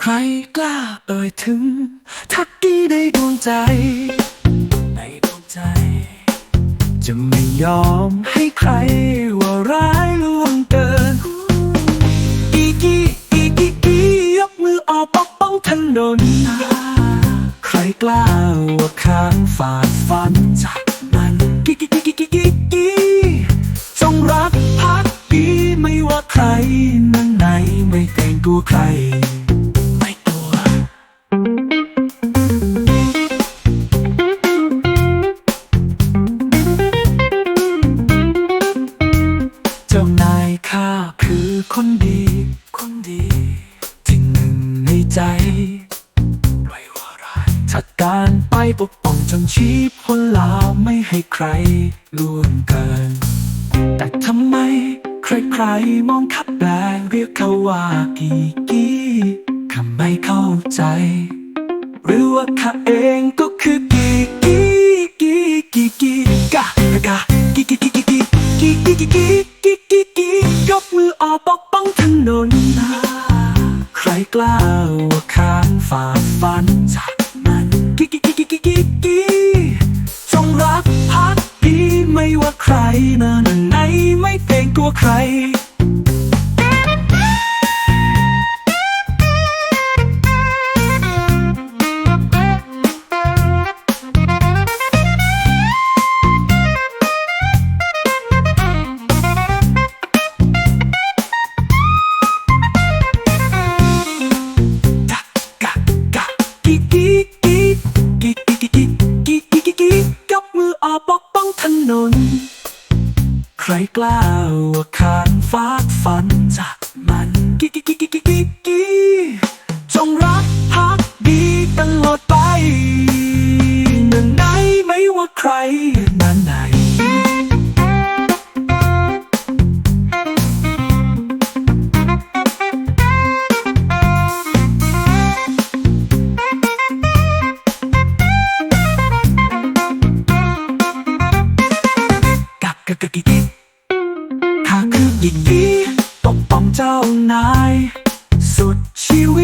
ใครกล้าเอ่ยถึง ทักกี้ในดวงใจ ในดวงใจ จะไม่ยอมใป้องถนใครกล้าว่าค้างฝ่าฟันจากมันกีกีกีกีกีกีกีจงรักพักดีไม่ว่าใครนั้นไหนไม่เกรงกลัวใครไม่ตัวเจ้านายข้าคือคนดี คนดี ที่หนึ่งในใจ จัดการไปปกป้องจนชีพพ้นลาวไม่ให้ใครล่วงเกิน แต่ทำไมใครๆมองขับแปลงเรียกเขาว่ากีกี้ข้าไม่เข้าใจ หรือว่าข้าเองก็คือกีกี้กีกีกีกะกะกีกีกีกีกีกีกีกีกีกีกีกียกมือออกปกป้องถนนใครกล้าว่าค้านฝ่า จงรักพักดีไม่ว่าใครนานไหนไม่เกรงตัวใคร กล้าว่าขานฟากฝันจากมันกิ๊กกิ๊กกิ๊กกิ๊กกิจงรักพักดีตลอดไปหนึ่งในไม่ว่าใครนั้นไหน กินดีๆปกป้องเจ้านาย สุดชีวิต